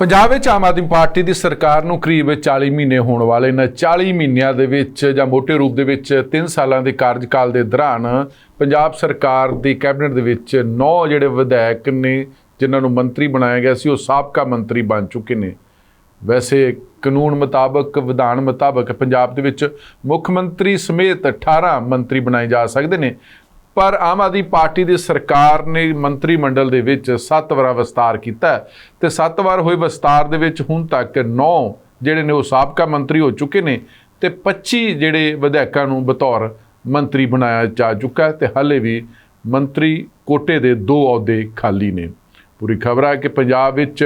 ਪੰਜਾਬ ਵਿੱਚ ਆਮ ਆਦਮੀ ਪਾਰਟੀ ਦੀ ਸਰਕਾਰ ਨੂੰ ਕਰੀਬ 40 ਮਹੀਨੇ ਹੋਣ ਵਾਲੇ ਨੇ 40 ਮਹੀਨਿਆਂ ਦੇ ਵਿੱਚ ਜਾਂ ਮੋٹے ਰੂਪ ਦੇ ਵਿੱਚ 3 ਸਾਲਾਂ ਦੇ ਕਾਰਜਕਾਲ ਦੇ ਦੌਰਾਨ ਪੰਜਾਬ ਸਰਕਾਰ ਦੀ ਕੈਬਨਿਟ ਦੇ ਵਿੱਚ 9 ਜਿਹੜੇ ਵਿਧਾਇਕ ਨੇ, ਜਿਨ੍ਹਾਂ ਨੂੰ ਮੰਤਰੀ ਬਣਾਇਆ ਗਿਆ ਸੀ, ਉਹ ਸਾਬਕਾ ਮੰਤਰੀ ਬਣ ਚੁੱਕੇ ਨੇ। ਵੈਸੇ ਕਾਨੂੰਨ ਮੁਤਾਬਕ, ਵਿਧਾਨ ਮੁਤਾਬਕ ਪੰਜਾਬ ਦੇ ਵਿੱਚ ਮੁੱਖ ਮੰਤਰੀ ਸਮੇਤ 18 ਮੰਤਰੀ ਬਣਾਏ ਜਾ ਸਕਦੇ ਨੇ। ਪਰ ਆਮ ਆਦਮੀ ਪਾਰਟੀ ਦੀ ਸਰਕਾਰ ਨੇ ਮੰਤਰੀ ਮੰਡਲ ਦੇ ਵਿੱਚ 7 ਵਾਰ ਵਿਸਤਾਰ ਕੀਤਾ ਹੈ ਤੇ 7 ਵਾਰ ਹੋਏ ਵਿਸਤਾਰ ਦੇ ਵਿੱਚ ਹੁਣ ਤੱਕ 9 ਜਿਹੜੇ ਨੇ ਉਹ ਸਾਬਕਾ ਮੰਤਰੀ ਹੋ ਚੁੱਕੇ ਨੇ ਤੇ 25 ਜਿਹੜੇ ਵਿਧਾਇਕਾਂ ਨੂੰ ਬਤੌਰ ਮੰਤਰੀ ਬਣਾਇਆ ਜਾ ਚੁੱਕਾ ਹੈ ਤੇ ਹਾਲੇ ਵੀ ਮੰਤਰੀ ਕੋਟੇ ਦੇ ਦੋ ਅਹੁਦੇ ਖਾਲੀ ਨੇ। ਪੂਰੀ ਖਬਰ ਹੈ ਕਿ ਪੰਜਾਬ ਵਿੱਚ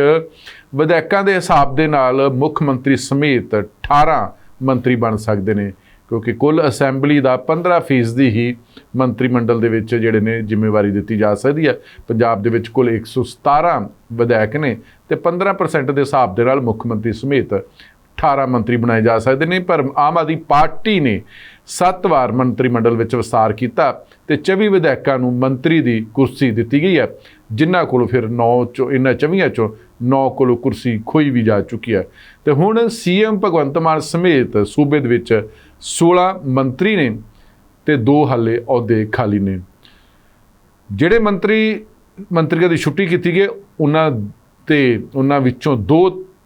ਵਿਧਾਇਕਾਂ ਦੇ ਹਿਸਾਬ ਦੇ ਨਾਲ ਮੁੱਖ ਮੰਤਰੀ ਸਮੇਤ 18 ਮੰਤਰੀ ਬਣ ਸਕਦੇ ਨੇ। ਕਿਉਂਕਿ ਕੁੱਲ ਅਸੈਂਬਲੀ ਦਾ 15% ਹੀ ਮੰਤਰੀ ਮੰਡਲ ਦੇ ਵਿੱਚ ਜਿਹੜੇ ਨੇ ਜ਼ਿੰਮੇਵਾਰੀ ਦਿੱਤੀ ਜਾ ਸਕਦੀ ਹੈ। ਪੰਜਾਬ ਦੇ ਵਿੱਚ ਕੁੱਲ 117 ਵਿਧਾਇਕ ਨੇ ਤੇ 15% ਦੇ ਹਿਸਾਬ ਦੇ ਨਾਲ ਮੁੱਖ ਮੰਤਰੀ ਸਮੇਤ 18 ਮੰਤਰੀ ਬਣਾਏ ਜਾ ਸਕਦੇ ਨੇ। ਪਰ ਆਮ ਆਦਮੀ ਪਾਰਟੀ ਨੇ 7 ਵਾਰ ਮੰਤਰੀ ਮੰਡਲ ਵਿੱਚ ਵਿਸਤਾਰ ਕੀਤਾ ਤੇ 24 ਵਿਧਾਇਕਾਂ ਨੂੰ ਮੰਤਰੀ ਦੀ ਕੁਰਸੀ ਦਿੱਤੀ ਗਈ ਹੈ, ਜਿਨ੍ਹਾਂ ਕੋਲੋਂ ਫਿਰ 9 ਚੋਂ ਇਹਨਾਂ 24 ਚੋਂ 9 ਕੋਲੋਂ ਕੁਰਸੀ ਖੋਈ ਵੀ ਜਾ ਚੁੱਕੀ ਹੈ। ਤੇ ਹੁਣ ਸੀਐਮ ਭਗਵੰਤ ਮਾਨ ਸਮੇਤ ਸੂਬੇ ਦੇ ਵਿੱਚ 16 ਮੰਤਰੀ ਨੇ ਤੇ ਦੋ ਹਾਲੇ ਅਹੁਦੇ ਖਾਲੀ ਨੇ। ਜਿਹੜੇ ਮੰਤਰੀ, ਮੰਤਰੀਆਂ ਦੀ ਛੁੱਟੀ ਕੀਤੀ ਗਈ, ਉਹਨਾਂ ਤੇ, ਉਹਨਾਂ ਵਿੱਚੋਂ ਦੋ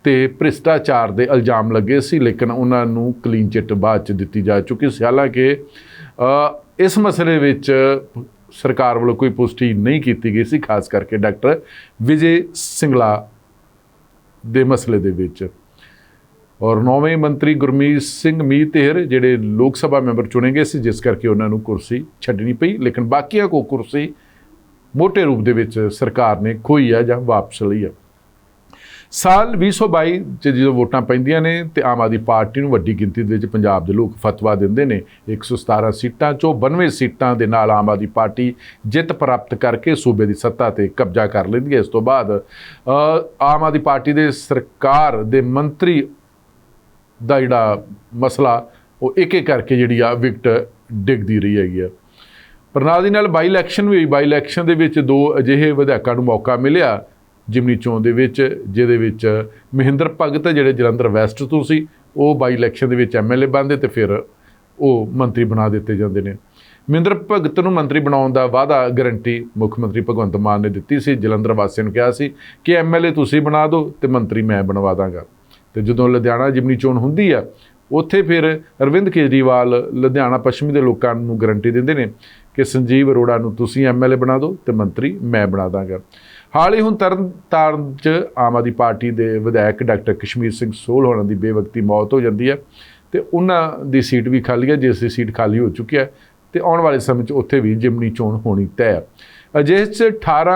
ਤੇ ਭ੍ਰਿਸ਼ਟਾਚਾਰ ਦੇ ਇਲਜ਼ਾਮ ਲੱਗੇ ਸੀ, ਲੇਕਿਨ ਉਹਨਾਂ ਨੂੰ ਕਲੀਨ ਚਿੱਟ ਬਾਅਦ ਚ ਦਿੱਤੀ ਜਾ ਚੁੱਕੀ ਸੀ। ਹਾਲਾਂਕਿ ਇਸ ਮਸਲੇ ਵਿੱਚ ਸਰਕਾਰ ਵੱਲੋਂ ਕੋਈ ਪੁਸ਼ਟੀ ਨਹੀਂ ਕੀਤੀ ਗਈ ਸੀ, ਖਾਸ ਕਰਕੇ ਡਾਕਟਰ ਵਿਜੇ ਸਿੰਗਲਾ ਦੇ ਮਸਲੇ ਦੇ ਵਿੱਚ। ਔਰ ਨੌਵੇਂ ਮੰਤਰੀ ਗੁਰਮੀਤ ਸਿੰਘ ਮੀਤੇਰ ਜਿਹੜੇ ਲੋਕ ਸਭਾ ਮੈਂਬਰ ਚੁਣੇ ਗਏ ਸੀ, ਜਿਸ ਕਰਕੇ ਉਹਨਾਂ ਨੂੰ ਕੁਰਸੀ ਛੱਡਣੀ ਪਈ, ਲੇਕਿਨ ਬਾਕੀਆਂ ਕੋ ਕੁਰਸੀ ਮੋٹے ਰੂਪ ਦੇ ਵਿੱਚ ਸਰਕਾਰ ਨੇ ਖੋਈ ਆ ਜਾਂ ਵਾਪਸ ਲਈ ਆ। ਸਾਲ 2022 ਚ ਜਦੋਂ ਵੋਟਾਂ ਪੈਂਦੀਆਂ ਨੇ ਤੇ ਆਮ ਆਦਮੀ ਪਾਰਟੀ ਨੂੰ ਵੱਡੀ ਗਿਣਤੀ ਦੇ ਵਿੱਚ ਪੰਜਾਬ ਦੇ ਲੋਕ ਫਤਵਾ ਦਿੰਦੇ ਨੇ 117 ਸੀਟਾਂ ਚੋਂ 92 ਸੀਟਾਂ ਦੇ ਨਾਲ ਆਮ ਆਦਮੀ ਪਾਰਟੀ ਜਿੱਤ ਪ੍ਰਾਪਤ ਕਰਕੇ ਸੂਬੇ ਦੀ ਸੱਤਾ ਤੇ ਕਬਜ਼ਾ ਕਰ ਲੈਂਦੀ ਹੈ। ਇਸ ਤੋਂ ਬਾਅਦ ਆਮ ਆਦਮੀ ਪਾਰਟੀ ਦੇ ਸਰਕਾਰ ਦੇ ਮੰਤਰੀ ਦਾ ਜਿਹੜਾ ਮਸਲਾ, ਉਹ ਇੱਕ ਇੱਕ ਕਰਕੇ ਜਿਹੜੀ ਆ ਵਿਕਟ ਡਿੱਗਦੀ ਰਹੀ ਹੈਗੀ ਆ। ਪਰ ਨਾਲ ਦੀ ਨਾਲ ਬਾਈ ਇਲੈਕਸ਼ਨ ਵੀ ਹੋਈ। ਬਾਈ ਇਲੈਕਸ਼ਨ ਦੇ ਵਿੱਚ ਦੋ ਅਜਿਹੇ ਵਿਧਾਇਕਾਂ ਨੂੰ ਮੌਕਾ ਮਿਲਿਆ, ਜਿਮਨੀ ਚੋਣ ਦੇ ਵਿੱਚ, ਜਿਹਦੇ ਵਿੱਚ ਮਹਿੰਦਰ ਭਗਤ ਜਿਹੜੇ ਜਲੰਧਰ ਵੈਸਟ ਤੋਂ ਸੀ, ਉਹ ਬਾਈ ਇਲੈਕਸ਼ਨ ਦੇ ਵਿੱਚ ਐਮਐਲਏ ਬਣਦੇ ਤੇ ਫਿਰ ਉਹ ਮੰਤਰੀ ਬਣਾ ਦਿੱਤੇ ਜਾਂਦੇ ਨੇ। ਮਹਿੰਦਰ ਭਗਤ ਨੂੰ ਮੰਤਰੀ ਬਣਾਉਣ ਦਾ ਵਾਅਦਾ ਗਰੰਟੀ ਮੁੱਖ ਮੰਤਰੀ ਭਗਵੰਤ ਮਾਨ ਨੇ ਦਿੱਤੀ ਸੀ। ਜਲੰਧਰ ਵਾਸੀਆਂ ਨੂੰ ਕਿਹਾ ਸੀ ਕਿ ਐਮਐਲਏ ਤੁਸੀਂ ਬਣਾ ਦਿਓ ਤੇ ਮੰਤਰੀ ਮੈਂ ਬਣਵਾ ਦਾਂਗਾ। ਤੇ ਜਦੋਂ ਲੁਧਿਆਣਾ ਜਿਮਨੀ ਚੋਣ ਹੁੰਦੀ ਆ, ਉੱਥੇ ਫਿਰ ਅਰਵਿੰਦ ਕੇਜਰੀਵਾਲ ਲੁਧਿਆਣਾ ਪੱਛਮੀ ਦੇ ਲੋਕਾਂ ਨੂੰ ਗਰੰਟੀ ਦਿੰਦੇ ਨੇ ਕਿ ਸੰਜੀਵ ਅਰੋੜਾ ਨੂੰ ਤੁਸੀਂ ਐਮਐਲਏ ਬਣਾ ਦਿਓ ਤੇ ਮੰਤਰੀ ਮੈਂ ਬਣਾ ਦਾਂਗਾ। ਹਾਲ ਹੀ ਹੁਣ ਤਰਨ ਤਾਰਨ ਚ ਆਮ ਆਦਮੀ ਪਾਰਟੀ ਦੇ ਵਿਧਾਇਕ ਡਾਕਟਰ ਕਸ਼ਮੀਰ ਸਿੰਘ ਸੋਲ ਹੋਣਾ ਦੀ ਬੇਵਕਤੀ ਮੌਤ ਹੋ ਜਾਂਦੀ ਹੈ ਤੇ ਉਹਨਾਂ ਦੀ ਸੀਟ ਵੀ ਖਾਲੀ ਹੈ ਜਿਸ ਦੀ ਸੀਟ ਖਾਲੀ ਹੋ ਚੁੱਕੀ ਹੈ ਤੇ ਆਉਣ ਵਾਲੇ ਸਮੇਂ 'ਚ ਉੱਥੇ ਵੀ ਜਿਮਨੀ ਚੋਣ ਹੋਣੀ ਤੈਅ ਅਜਿਹੇ 'ਚ 18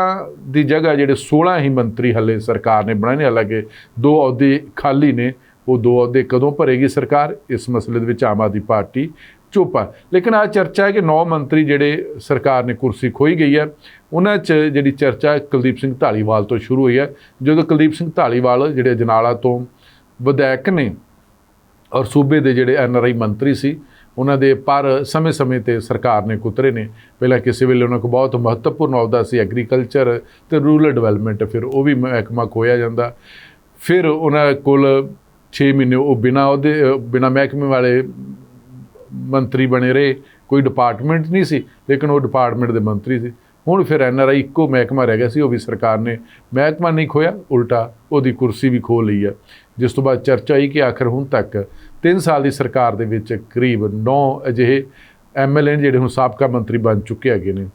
ਦੀ ਜਗ੍ਹਾ ਜਿਹੜੇ 16 ਹੀ ਮੰਤਰੀ ਹੱਲੇ ਸਰਕਾਰ ਨੇ ਬਣਾਏ ਨੇ, ਹਾਲਾਂਕਿ ਦੋ ਅਹੁਦੇ ਖਾਲੀ ਨੇ, ਉਹ ਦੋ ਅਹੁਦੇ ਕਦੋਂ ਭਰੇਗੀ ਸਰਕਾਰ? ਇਸ ਮਸਲੇ ਦੇ ਵਿੱਚ ਆਮ ਆਦਮੀ ਪਾਰਟੀ ਚੁੱਪ ਹੈ ਲੇਕਿਨ ਆ ਚਰਚਾ ਹੈ ਕਿ ਨੌ ਮੰਤਰੀ ਜਿਹੜੇ ਸਰਕਾਰ ਨੇ ਕੁਰਸੀ ਖੋਈ ਗਈ ਹੈ, ਉਹਨਾਂ 'ਚ ਜਿਹੜੀ ਚਰਚਾ ਕੁਲਦੀਪ ਸਿੰਘ ਢਾਲੀਵਾਲ ਤੋਂ ਸ਼ੁਰੂ ਹੋਈ ਹੈ। ਜਦੋਂ ਕੁਲਦੀਪ ਸਿੰਘ ਢਾਲੀਵਾਲ ਜਿਹੜੇ ਜਨਾਲਾ ਤੋਂ ਵਿਧਾਇਕ ਨੇ ਔਰ ਸੂਬੇ ਦੇ ਜਿਹੜੇ ਐਨਆਰਆਈ ਮੰਤਰੀ ਸੀ ਉਹਨਾਂ ਦੇ ਪਰ ਸਮੇਂ-ਸਮੇਂ ਤੇ ਸਰਕਾਰ ਨੇ ਕੁਤਰੇ ਨੇ। ਪਹਿਲਾਂ ਕਿਸੇ ਵੇਲੇ ਉਹਨਾਂ ਕੋਲ ਬਹੁਤ ਮਹੱਤਵਪੂਰਨ ਅਹੁਦਾ ਸੀ, ਐਗਰੀਕਲਚਰ ਤੇ ਰੂਰਲ ਡਿਵੈਲਪਮੈਂਟ, ਫਿਰ ਉਹ ਵੀ ਮਹਿਕਮਾ ਖੋਇਆ ਜਾਂਦਾ। ਫਿਰ ਉਹਨਾਂ ਕੋਲ 6 ਮਹੀਨੇ ਉਹ ਬਿਨਾ ਉਹਦੇ ਬਿਨਾ ਮਹਿਕਮੇ ਵਾਲੇ ਮੰਤਰੀ ਬਣੇ ਰਹੇ। ਕੋਈ ਡਿਪਾਰਟਮੈਂਟ ਨਹੀਂ ਸੀ, ਲੇਕਿਨ ਉਹ ਡਿਪਾਰਟਮੈਂਟ ਦੇ ਮੰਤਰੀ ਸੀ। ਹੁਣ ਫਿਰ ਐਨਆਰਆਈ ਇੱਕੋ ਮਹਿਕਮਾ ਰਹਿ ਗਿਆ ਸੀ, ਉਹ ਵੀ ਸਰਕਾਰ ਨੇ ਮਹਿਕਮਾ ਨਹੀਂ ਖੋਇਆ ਉਲਟਾ ਉਹਦੀ ਕੁਰਸੀ ਵੀ ਖੋ ਲਈ ਹੈ। ਜਿਸ ਤੋਂ ਬਾਅਦ ਚਰਚਾ ਹੋਈ ਕਿ ਆਖਰ ਹੁਣ ਤੱਕ 3 ਸਾਲ ਦੀ ਸਰਕਾਰ ਦੇ ਵਿੱਚ ਕਰੀਬ 9 ਅਜਿਹੇ ਐਮਐਲਏ ਜਿਹੜੇ ਹੁਣ ਸਾਬਕਾ ਮੰਤਰੀ ਬਣ ਚੁੱਕੇ ਹੈਗੇ ਨੇ।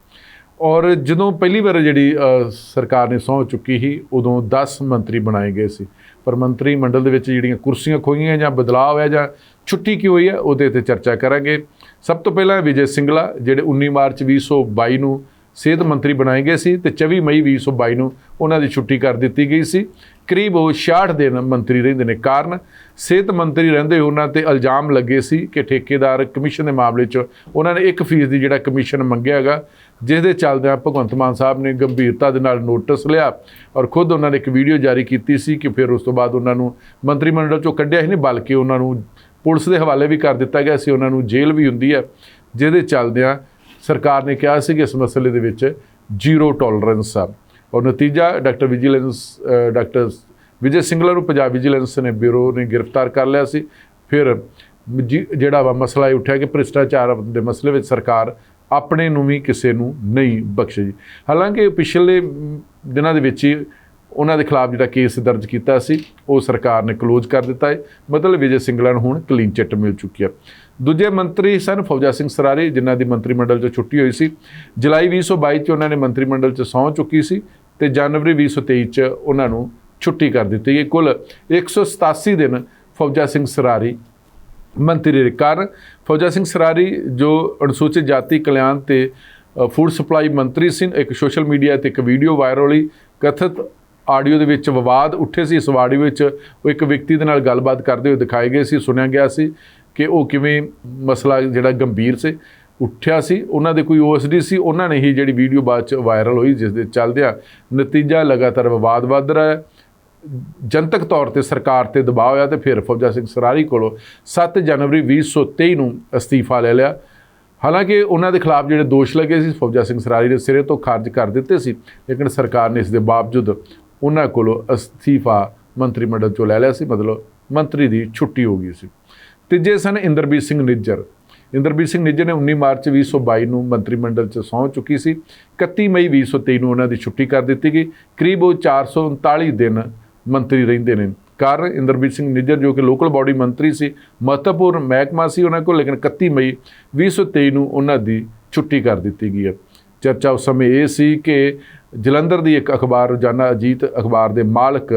ਔਰ ਜਦੋਂ ਪਹਿਲੀ ਵਾਰ ਜਿਹੜੀ ਸਰਕਾਰ ਨੇ ਸਹੁੰ ਚੁੱਕੀ ਸੀ, ਉਦੋਂ 10 ਮੰਤਰੀ ਬਣਾਏ ਗਏ ਸੀ। ਪਰ ਮੰਤਰੀ ਮੰਡਲ ਦੇ ਵਿੱਚ ਜਿਹੜੀਆਂ ਕੁਰਸੀਆਂ ਖੋਈਆਂ ਜਾਂ ਬਦਲਾਅ ਹੋਇਆ ਜਾਂ ਛੁੱਟੀ ਕੀ ਹੋਈ ਹੈ, ਉਹਦੇ ਤੇ ਚਰਚਾ ਕਰਾਂਗੇ। ਸਭ ਤੋਂ ਪਹਿਲਾਂ ਵਿਜੇ ਸਿੰਗਲਾ, ਜਿਹੜੇ 19 ਮਾਰਚ 2022 ਨੂੰ ਸਿਹਤ ਮੰਤਰੀ ਬਣਾਏ ਗਏ ਸੀ ਤੇ 24 ਮਈ 2022 ਨੂੰ ਉਹਨਾਂ ਦੀ ਛੁੱਟੀ ਕਰ ਦਿੱਤੀ ਗਈ ਸੀ। ਕਰੀਬ ਉਹ 66 ਦਿਨ ਮੰਤਰੀ ਰਹਿੰਦੇ ਨੇ। ਕਾਰਨ ਸਿਹਤ ਮੰਤਰੀ ਰਹਿੰਦੇ ਉਹਨਾਂ ਤੇ ਇਲਜ਼ਾਮ ਲੱਗੇ ਸੀ ਕਿ ਠੇਕੇਦਾਰ ਕਮਿਸ਼ਨ ਦੇ ਮਾਮਲੇ 'ਚ ਉਹਨਾਂ ਨੇ 1% ਦੀ ਜਿਹੜਾ ਕਮਿਸ਼ਨ ਮੰਗਿਆ ਹੈਗਾ ਜਿਸ ਦੇ ਚੱਲਦਿਆਂ ਭਗਵੰਤ ਮਾਨ ਸਾਹਿਬ ਨੇ ਗੰਭੀਰਤਾ ਦੇ ਨਾਲ ਨੋਟਿਸ ਲਿਆ ਔਰ ਖੁਦ ਉਹਨਾਂ ਨੇ ਇੱਕ ਵੀਡੀਓ ਜਾਰੀ ਕੀਤੀ ਸੀ ਕਿ ਫਿਰ ਉਸ ਤੋਂ ਬਾਅਦ ਉਹਨਾਂ ਨੂੰ ਮੰਤਰੀ ਮੰਡਲ 'ਚੋਂ ਕੱਢਿਆ ਹੀ ਨਹੀਂ, ਬਲਕਿ ਉਹਨਾਂ ਨੂੰ ਪੁਲਿਸ ਦੇ ਹਵਾਲੇ ਵੀ ਕਰ ਦਿੱਤਾ ਗਿਆ ਸੀ। ਉਹਨਾਂ ਨੂੰ ਜੇਲ੍ਹ ਵੀ ਹੁੰਦੀ ਹੈ ਜਿਹਦੇ ਚੱਲਦਿਆਂ ਸਰਕਾਰ ਨੇ ਕਿਹਾ ਸੀ ਕਿ ਇਸ ਮਸਲੇ ਦੇ ਵਿੱਚ ਜ਼ੀਰੋ ਟੋਲਰੈਂਸ ਆ। ਔਰ ਨਤੀਜਾ doctor vigilance doctor Vijay Singla ਨੂੰ ਪੰਜਾਬ ਵਿਜੀਲੈਂਸ ਨੇ ਬਿਊਰੋ ਨੇ ਗ੍ਰਿਫਤਾਰ ਕਰ ਲਿਆ ਸੀ। ਫਿਰ ਜੀ- ਜਿਹੜਾ ਵਾ ਮਸਲਾ ਇਹ ਉੱਠਿਆ ਕਿ ਭ੍ਰਿਸ਼ਟਾਚਾਰ ਦੇ ਮਸਲੇ ਵਿੱਚ ਸਰਕਾਰ ਆਪਣੇ ਨੂੰ ਵੀ ਕਿਸੇ ਨੂੰ ਨਹੀਂ ਬਖਸ਼ੀ। ਹਾਲਾਂਕਿ ਪਿਛਲੇ ਦਿਨਾਂ ਦੇ ਵਿੱਚ ਹੀ ਉਹਨਾਂ ਦੇ ਖਿਲਾਫ ਜਿਹੜਾ ਕੇਸ ਦਰਜ ਕੀਤਾ ਸੀ, ਉਹ ਸਰਕਾਰ ਨੇ ਕਲੋਜ਼ ਕਰ ਦਿੱਤਾ ਹੈ। ਮਤਲਬ ਵਿਜੇ ਸਿੰਗਲਾ ਨੂੰ ਹੁਣ ਕਲੀਨ ਚਿੱਟ ਮਿਲ ਚੁੱਕੀ ਹੈ। ਦੂਜੇ ਮੰਤਰੀ ਸਨ ਫੌਜਾ ਸਿੰਘ ਸਰਾਰੀ, ਜਿਨ੍ਹਾਂ ਦੀ ਮੰਤਰੀ ਮੰਡਲ 'ਚੋਂ ਛੁੱਟੀ ਹੋਈ ਸੀ। ਜੁਲਾਈ 2022 'ਚ ਉਹਨਾਂ ਨੇ ਮੰਤਰੀ ਮੰਡਲ 'ਚ ਸਹੁੰ ਚੁੱਕੀ ਸੀ ਤੇ ਜਨਵਰੀ 2023 'ਚ ਉਹਨਾਂ ਨੂੰ ਛੁੱਟੀ ਕਰ ਦਿੱਤੀ ਗਈ। ਕੁੱਲ 187 ਦਿਨ ਫੌਜਾ ਸਿੰਘ ਸਰਾਰੀ ਮੰਤਰੀ ਰਹੇ। ਕਾਰਨ ਫੌਜਾ ਸਿੰਘ ਸਰਾਰੀ ਜੋ ਅਨੁਸੂਚਿਤ ਜਾਤੀ ਕਲਿਆਣ ਤੇ ਫੂਡ ਸਪਲਾਈ ਮੰਤਰੀ ਸੀ, ਇੱਕ ਸੋਸ਼ਲ ਮੀਡੀਆ ਤੇ ਇੱਕ ਵੀਡੀਓ ਵਾਇਰਲ ਹੋਈ। ਕਥਿਤ ਆਡੀਓ ਦੇ ਵਿੱਚ ਵਿਵਾਦ ਉੱਠੇ ਸੀ। ਇਸ ਆਡੀਓ ਵਿੱਚ ਉਹ ਇੱਕ ਵਿਅਕਤੀ ਦੇ ਨਾਲ ਗੱਲਬਾਤ ਕਰਦੇ ਹੋਏ ਦਿਖਾਏ ਗਏ ਸੀ, ਸੁਣਿਆ ਗਿਆ ਸੀ। ਕਿ ਉਹ ਕਿਵੇਂ ਮਸਲਾ ਜਿਹੜਾ ਗੰਭੀਰ ਸੀ, ਉੱਠਿਆ ਸੀ। ਉਹਨਾਂ ਦੇ ਕੋਈ ਓਐਸਡੀ ਸੀ। ਉਹਨਾਂ ਨੇ ਹੀ ਜਿਹੜੀ ਵੀਡੀਓ ਬਾਅਦ ਚ ਵਾਇਰਲ ਹੋਈ, ਜਿਸ ਦੇ ਚੱਲਦਿਆਂ ਨਤੀਜਾ ਲਗਾਤਾਰ ਵਿਵਾਦ ਵੱਧ ਰਿਹਾ ਹੈ। ਜਨਤਕ ਤੌਰ ਤੇ ਸਰਕਾਰ ਤੇ ਦਬਾਅ ਹੋਇਆ ਤੇ ਫਿਰ ਫੌਜਾ ਸਿੰਘ ਸਰਾਰੀ ਕੋਲੋਂ 7 ਜਨਵਰੀ 2023 ਨੂੰ ਅਸਤੀਫਾ ਲੈ ਲਿਆ। ਹਾਲਾਂਕਿ ਉਹਨਾਂ ਦੇ ਖਿਲਾਫ ਜਿਹੜੇ ਦੋਸ਼ ਲੱਗੇ ਸੀ, ਫੌਜਾ ਸਿੰਘ ਸਰਾਰੀ ਦੇ ਸਿਰੇ ਤੋਂ ਖਾਰਜ ਕਰ ਦਿੱਤੇ ਸੀ। ਲੇਕਿਨ ਸਰਕਾਰ ਨੇ ਇਸ ਦੇ ਬਾਵਜੂਦ ਉਹਨਾਂ ਕੋਲੋਂ ਅਸਤੀਫਾ ਮੰਤਰੀ ਮੰਡਲ ਚੋਂ ਲੈ ਲਿਆ ਸੀ। ਮਤਲਬ ਮੰਤਰੀ ਦੀ ਛੁੱਟੀ ਹੋ ਗਈ ਸੀ। ਤੀਜੇ ਸਨ ਇੰਦਰਬੀਰ ਸਿੰਘ ਨਿੱਜਰ। ਇੰਦਰਬੀਰ ਸਿੰਘ ਨਿੱਜਰ ਨੇ 19 ਮਾਰਚ 2022 ਨੂੰ ਮੰਤਰੀ ਮੰਡਲ 'ਚ ਸਹੁੰ ਚੁੱਕੀ ਸੀ। 31 ਮਈ 2023 ਨੂੰ ਉਹਨਾਂ ਦੀ ਛੁੱਟੀ ਕਰ ਦਿੱਤੀ ਗਈ। ਕਰੀਬ ਉਹ 439 ਦਿਨ ਮੰਤਰੀ ਰਹਿੰਦੇ ਨੇ। ਕਾਰਨ ਇੰਦਰਬੀਰ ਸਿੰਘ ਨਿੱਜਰ ਜੋ ਕਿ ਲੋਕਲ ਬਾਡੀ ਮੰਤਰੀ ਸੀ, ਮਹੱਤਵਪੂਰਨ ਮਹਿਕਮਾ ਸੀ ਉਹਨਾਂ ਕੋਲ, ਲੇਕਿਨ 31 ਮਈ 2023 ਨੂੰ ਉਹਨਾਂ ਦੀ ਛੁੱਟੀ ਕਰ ਦਿੱਤੀ ਗਈ ਹੈ। ਚਰਚਾ ਉਸ ਸਮੇਂ ਇਹ ਸੀ ਕਿ ਜਲੰਧਰ ਦੀ ਇੱਕ ਅਖਬਾਰ ਰੋਜ਼ਾਨਾ ਅਜੀਤ ਅਖਬਾਰ ਦੇ ਮਾਲਕ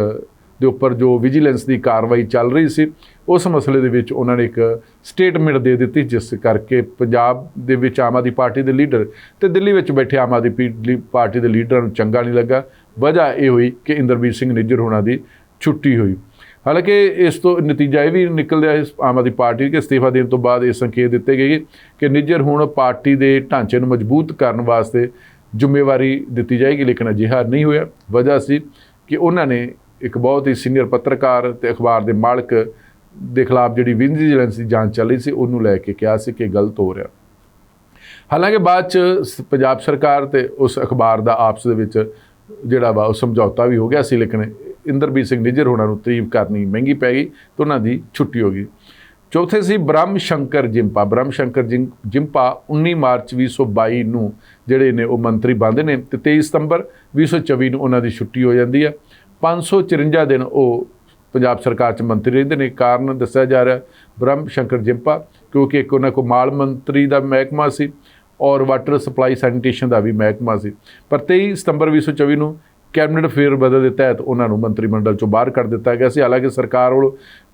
ਦੇ ਉੱਪਰ ਜੋ ਵਿਜੀਲੈਂਸ ਦੀ ਕਾਰਵਾਈ ਚੱਲ ਰਹੀ ਸੀ ਉਸ ਮਸਲੇ ਦੇ ਵਿੱਚ ਉਹਨਾਂ ਨੇ ਇੱਕ ਸਟੇਟਮੈਂਟ ਦੇ ਦਿੱਤੀ, ਜਿਸ ਕਰਕੇ ਪੰਜਾਬ ਦੇ ਵਿੱਚ ਆਮ ਆਦਮੀ ਪਾਰਟੀ ਦੇ ਲੀਡਰ ਤੇ ਦਿੱਲੀ ਵਿੱਚ ਬੈਠੇ ਆਮ ਆਦਮੀ ਪੀ- ਪਾਰਟੀ ਦੇ ਲੀਡਰਾਂ ਨੂੰ ਚੰਗਾ ਨਹੀਂ ਲੱਗਾ। ਵਜ੍ਹਾ ਇਹ ਹੋਈ ਕਿ ਇੰਦਰਬੀਰ ਸਿੰਘ ਨਿੱਜਰ ਹੋਣਾ ਦੀ ਛੁੱਟੀ ਹੋਈ। ਹਾਲਾਂਕਿ ਇਸ ਤੋਂ ਨਤੀਜਾ ਇਹ ਵੀ ਨਿਕਲਦਾ ਹੈ ਆਮ ਆਦਮੀ ਪਾਰਟੀ ਕਿ ਅਸਤੀਫਾ ਦੇਣ ਤੋਂ ਬਾਅਦ ਇਹ ਸੰਕੇਤ ਦਿੱਤੇ ਗਏ ਕਿ ਨਿੱਜਰ ਹੁਣ ਪਾਰਟੀ ਦੇ ਢਾਂਚੇ ਨੂੰ ਮਜ਼ਬੂਤ ਕਰਨ ਵਾਸਤੇ ਜ਼ਿੰਮੇਵਾਰੀ ਦਿੱਤੀ ਜਾਏਗੀ, ਲੇਕਿਨ ਅਜਿਹਾ ਨਹੀਂ ਹੋਇਆ। ਵਜ੍ਹਾ ਸੀ ਕਿ ਉਹਨਾਂ ਨੇ ਇੱਕ ਬਹੁਤ ਹੀ ਸੀਨੀਅਰ ਪੱਤਰਕਾਰ ਤੇ ਅਖਬਾਰ ਦੇ ਮਾਲਕ ਦੇ ਖਿਲਾਫ ਜਿਹੜੀ ਵਿਜੀਲੈਂਸ ਦੀ ਜਾਂਚ ਚੱਲ ਰਹੀ ਸੀ, ਉਹਨੂੰ ਲੈ ਕੇ ਕਿਹਾ ਸੀ ਕਿ ਗਲਤ ਹੋ ਰਿਹਾ। ਹਾਲਾਂਕਿ ਬਾਅਦ ਚ ਸ- ਪੰਜਾਬ ਸਰਕਾਰ ਤੇ ਉਸ ਅਖਬਾਰ ਦਾ ਆਪਸ ਦੇ ਵਿੱਚ ਜਿਹੜਾ ਵਾ, ਉਹ ਸਮਝੌਤਾ ਵੀ ਹੋ ਗਿਆ ਸੀ, ਲੇਕਿਨ ਇੰਦਰਬੀਰ ਸਿੰਘ ਨਿੱਜਰ ਹੋਣਾ ਨੂੰ ਤਾਰੀਫ ਕਰਨੀ ਮਹਿੰਗੀ ਪੈ ਗਈ ਤੇ ਉਹਨਾਂ ਦੀ ਛੁੱਟੀ ਹੋ ਗਈ। ਚੌਥੇ ਸੀ ਬ੍ਰਹਮ ਸ਼ੰਕਰ ਜਿੰਪਾ। ਬ੍ਰਹਮ ਸ਼ੰਕਰ ਜਿੰ- ਜਿੰਪਾ 19 ਮਾਰਚ 2022 ਨੂੰ ਜਿਹੜੇ ਨੇ, ਉਹ ਮੰਤਰੀ ਬਣਦੇ ਨੇ ਤੇ 23 ਸਤੰਬਰ 2024 ਨੂੰ ਉਹਨਾਂ ਦੀ ਛੁੱਟੀ ਹੋ ਜਾਂਦੀ ਹੈ 554 ਦਿਨ ਉਹ ਪੰਜਾਬ ਸਰਕਾਰ ਚ ਮੰਤਰੀ ਰਹਿੰਦੇ ਨੇ, ਕਾਰਨ ਦੱਸਿਆ ਜਾ ਰਿਹਾ ਬ੍ਰਹਮ ਸ਼ੰਕਰ ਜਿੰਪਾ, ਕਿਉਂਕਿ ਇੱਕ ਉਹਨਾਂ ਕੋਲ ਮਾਲ ਮੰਤਰੀ ਦਾ ਮਹਿਕਮਾ ਸੀ ਔਰ ਵਾਟਰ ਸਪਲਾਈ ਸੈਨੀਟੇਸ਼ਨ ਦਾ ਵੀ ਮਹਿਕਮਾ ਸੀ। ਪਰ 23 ਸਤੰਬਰ 2024 ਨੂੰ ਕੈਬਨਿਟ ਫੇਰ ਬਦਲ ਦੇ ਤਹਿਤ ਉਹਨਾਂ ਨੂੰ ਮੰਤਰੀ ਮੰਡਲ ਚੋਂ ਬਾਹਰ ਕਰ ਦਿੱਤਾ ਗਿਆ ਸੀ। ਹਾਲਾਂਕਿ ਸਰਕਾਰ ਵੱਲੋਂ